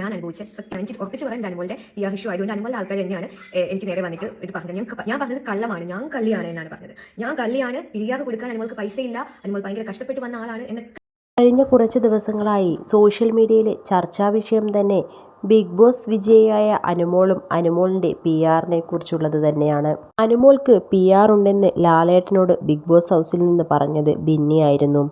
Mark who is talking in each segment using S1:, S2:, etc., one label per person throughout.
S1: ഞാൻ അനുഭവിച്ച എനിക്ക് ഉറപ്പിച്ച് പറയാൻ അനുമോളുടെ ഈ ഇഷ്യൂ ആയതുകൊണ്ട് അനുമോളുടെ ആൾക്കാർ തന്നെയാണ് എനിക്ക് നേരെ വന്നിട്ട് ഇത് പറഞ്ഞത്. ഞാൻ പറഞ്ഞത് കള്ളമാണ്. ഞാൻ കള്ളിയാണ് എന്നാണ് പറഞ്ഞത്. ഞാൻ കള്ളിയാണ് പിരിയാതെ കൊടുക്കാൻ അനുമോൾക്ക് പൈസ ഇല്ല അനുമോൾ ഭയങ്കര കഷ്ടപ്പെട്ട് വന്ന ആളാണ് എന്ന
S2: കഴിഞ്ഞ കുറച്ച് ദിവസങ്ങളായി സോഷ്യൽ മീഡിയയിലെ ചർച്ചാ വിഷയം തന്നെ ബിഗ് ബോസ് വിജയിയായ അനുമോളും അനുമോളിന്റെ പി ആറിനെ കുറിച്ചുള്ളത് തന്നെയാണ്. അനുമോൾക്ക് പി ആർ ഉണ്ടെന്ന് ലാലേട്ടനോട് ബിഗ് ബോസ് ഹൗസിൽ നിന്ന് പറഞ്ഞത് ബിന്നിയായിരുന്നു.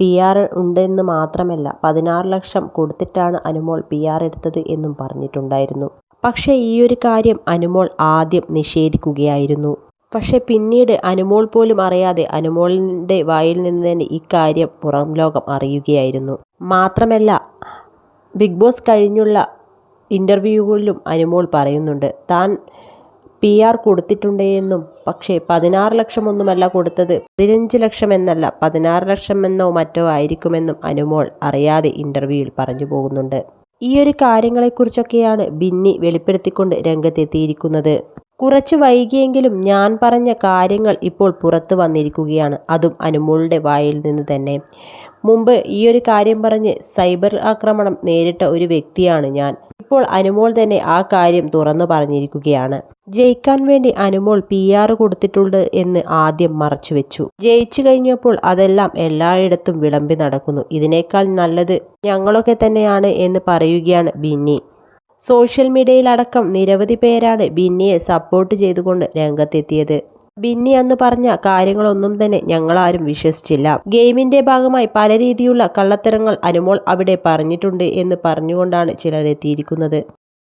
S2: പി ആർ ഉണ്ടെന്ന് മാത്രമല്ല പതിനാറ് ലക്ഷം കൊടുത്തിട്ടാണ് അനുമോൾ പി ആർ എടുത്തത് എന്നും പറഞ്ഞിട്ടുണ്ടായിരുന്നു. പക്ഷേ ഈയൊരു കാര്യം അനുമോൾ ആദ്യം നിഷേധിക്കുകയായിരുന്നു. പക്ഷെ പിന്നീട് അനുമോൾ പോലും അറിയാതെ അനുമോളിന്റെ വായിൽ നിന്ന് തന്നെ ഇക്കാര്യം പുറം ലോകം അറിയുകയായിരുന്നു. മാത്രമല്ല ബിഗ് ബോസ് കഴിഞ്ഞുള്ള ഇന്റർവ്യൂകളിലും അനുമോൾ പറയുന്നുണ്ട് താൻ പി ആർ കൊടുത്തിട്ടുണ്ട് എന്നും പക്ഷേ പതിനാറ് ലക്ഷമൊന്നുമല്ല കൊടുത്തത്. പതിനഞ്ച് ലക്ഷം എന്നല്ല പതിനാറ് ലക്ഷമെന്നോ മറ്റോ ആയിരിക്കുമെന്നും അനുമോൾ അറിയാതെ ഇന്റർവ്യൂവിൽ പറഞ്ഞു പോകുന്നുണ്ട്. ഈ ഒരു കാര്യങ്ങളെക്കുറിച്ചൊക്കെയാണ് ബിന്നി വെളിപ്പെടുത്തിക്കൊണ്ട് രംഗത്തെത്തിയിരിക്കുന്നത്. കുറച്ച് വൈകിയെങ്കിലും ഞാൻ പറഞ്ഞ കാര്യങ്ങൾ ഇപ്പോൾ പുറത്തു വന്നിരിക്കുകയാണ്. അതും അനുമോളുടെ വായിൽ നിന്ന് തന്നെ. മുമ്പ് ഈ ഒരു കാര്യം പറഞ്ഞ് സൈബർ ആക്രമണം നേരിട്ട ഒരു വ്യക്തിയാണ് ഞാൻ. ഇപ്പോൾ അനുമോൾ തന്നെ ആ കാര്യം തുറന്നു പറഞ്ഞിരിക്കുകയാണ്. ജയിക്കാൻ വേണ്ടി അനുമോൾ പി ആർ കൊടുത്തിട്ടുണ്ട് എന്ന് ആദ്യം മറച്ചുവെച്ചു ജയിച്ചു കഴിഞ്ഞപ്പോൾ അതെല്ലാം എല്ലായിടത്തും വിളമ്പി നടക്കുന്നു. ഇതിനേക്കാൾ നല്ലത് ഞങ്ങളൊക്കെ തന്നെയാണ് എന്ന് പറയുകയാണ് ബിന്നി. സോഷ്യൽ മീഡിയയിലടക്കം നിരവധി പേരാണ് ബിന്നിയെ സപ്പോർട്ട് ചെയ്തുകൊണ്ട് രംഗത്തെത്തിയത്. ബിന്നി അന്ന് പറഞ്ഞ കാര്യങ്ങളൊന്നും തന്നെ ഞങ്ങളാരും വിശ്വസിച്ചില്ല. ഗെയിമിന്റെ ഭാഗമായി പല രീതിയിലുള്ള കള്ളത്തരങ്ങൾ അനുമോൾ അവിടെ പറഞ്ഞിട്ടുണ്ട് എന്ന് പറഞ്ഞുകൊണ്ടാണ് ചിലർ എത്തിയിരിക്കുന്നത്